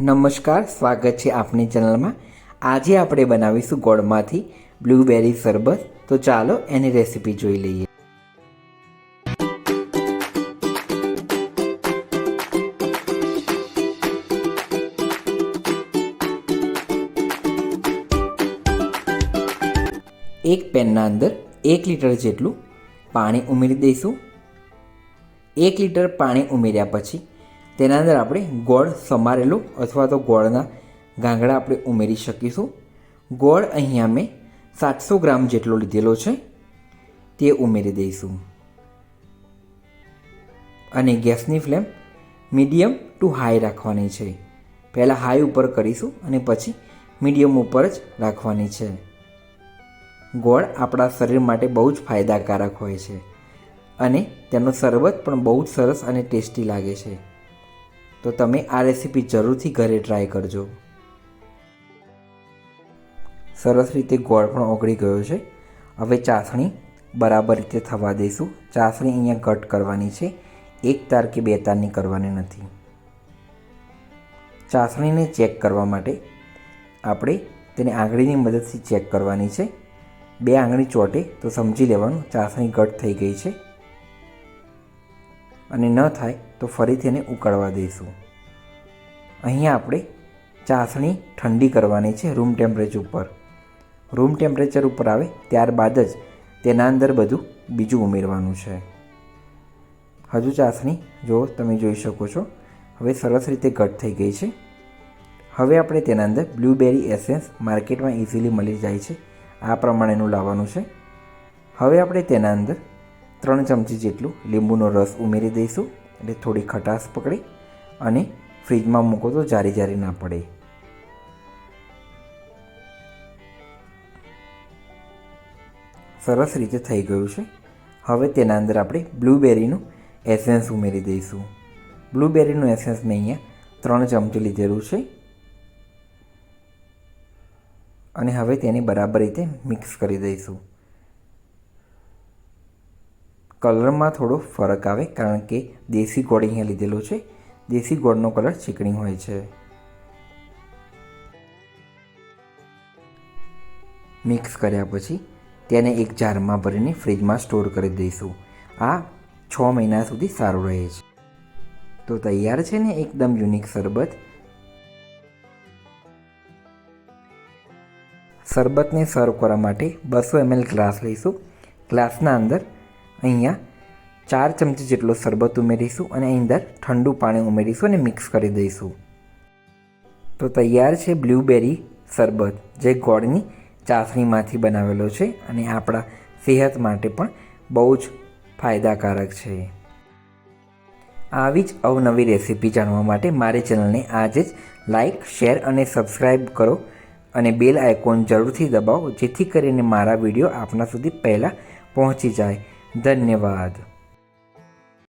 નમસ્કાર, સ્વાગત છે આપની ચેનલમાં. આજે આપણે બનાવીશું ગોળમાંથી બ્લૂબેરી શરબત. તો ચાલો એની રેસીપી જોઈ લઈએ. એક પેનના અંદર એક લીટર જેટલું પાણી ઉમેરી દઈશું. એક લીટર પાણી ઉમેર્યા પછી તેના અંદર આપણે ગોળ સમારેલું અથવા તો ગોળના ગાંગડા આપણે ઉમેરી શકીશું. ગોળ અહીંયા મેં સાતસો ગ્રામ જેટલો લીધેલો છે, તે ઉમેરી દઈશું. અને ગેસની ફ્લેમ મીડિયમ ટુ હાઈ રાખવાની છે. પહેલાં હાઈ ઉપર કરીશું અને પછી મીડિયમ ઉપર જ રાખવાની છે. ગોળ આપણા શરીર માટે બહુ જ ફાયદાકારક હોય છે અને તેનો શરબત પણ બહુ જ સરસ અને ટેસ્ટી લાગે છે. તો તમે આ રેસીપી જરૂરથી ઘરે ટ્રાય કરજો. સરસ રીતે ગોળ પણ ઓગળી ગયો છે. હવે ચાસણી બરાબર રીતે થવા દઈશું. ચાસણી અહીંયા ઘટ કરવાની છે. એક તાર કે બે તારની કરવાની નથી. ચાસણીને ચેક કરવા માટે આપણે તેને આંગળીની મદદથી ચેક કરવાની છે. બે આંગળી ચોટે તો સમજી લેવાનું ચાસણી ઘટ થઈ ગઈ છે. અને ન થાય તો ફરીથી એને ઉકળવા દઈશું. અહીંયા આપણે ચાસણી ઠંડી કરવાની છે રૂમ ટેમ્પરેચર ઉપર. રૂમ ટેમ્પરેચર ઉપર આવે ત્યારબાદ જ તેના અંદર બધું બીજું ઉમેરવાનું છે. હજુ ચાસણી જો તમે જોઈ શકો છો, હવે સરસ રીતે ઘટ થઈ ગઈ છે. હવે આપણે તેના અંદર બ્લૂબેરી એસેન્સ માર્કેટમાં ઇઝીલી મળી જાય છે. આ પ્રમાણેનું લાવવાનું છે. હવે આપણે તેના અંદર ત્રણ ચમચી જેટલું લીંબુનો રસ ઉમેરી દઈશું એટલે થોડી ખટાશ પકડે અને ફ્રીજમાં મૂકો તો જારી જારી ના પડે. સરસ રીતે થઈ ગયું છે. હવે તેના અંદર આપણે બ્લૂબેરીનું એસેન્સ ઉમેરી દઈશું. બ્લૂબેરીનું એસેન્સ મેં અહીંયા ત્રણ ચમચી લીધેલું છે. અને હવે તેને બરાબર રીતે મિક્સ કરી દઈશું. કલરમાં થોડો ફરક આવે કારણ કે દેશી ગોળ અહીંયા લીધેલો છે. દેશી ગોળનો કલર ચીકણી હોય છે. મિક્સ કર્યા પછી તેને એક જારમાં ભરીને ફ્રીજમાં સ્ટોર કરી દઈશું. આ છ મહિના સુધી સારું રહે છે. તો તૈયાર છે ને એકદમ યુનિક શરબત? શરબતને સર્વ કરવા માટે બસો એમએલ ગ્લાસ લઈશું. ગ્લાસના અંદર અહીંયા ચાર ચમચી જેટલો શરબત ઉમેરીશું અને અહીં અંદર ઠંડુ પાણી ઉમેરીશું અને મિક્સ કરી દઈશું. તો તૈયાર છે બ્લ્યુબેરી શરબત, જે ગોળની ચાસણીમાંથી બનાવેલો છે અને આપણા સેહત માટે પણ બહુ જ ફાયદાકારક છે. આવી જ અવનવી રેસીપી જાણવા માટે મારી ચેનલને આજે જ લાઇક શેર અને સબસ્ક્રાઈબ કરો અને બેલ આઇકોન જરૂરથી દબાવો જેથી કરીને મારા વીડિયો આપના સુધી પહેલાં પહોંચી જાય. ધન્યવાદ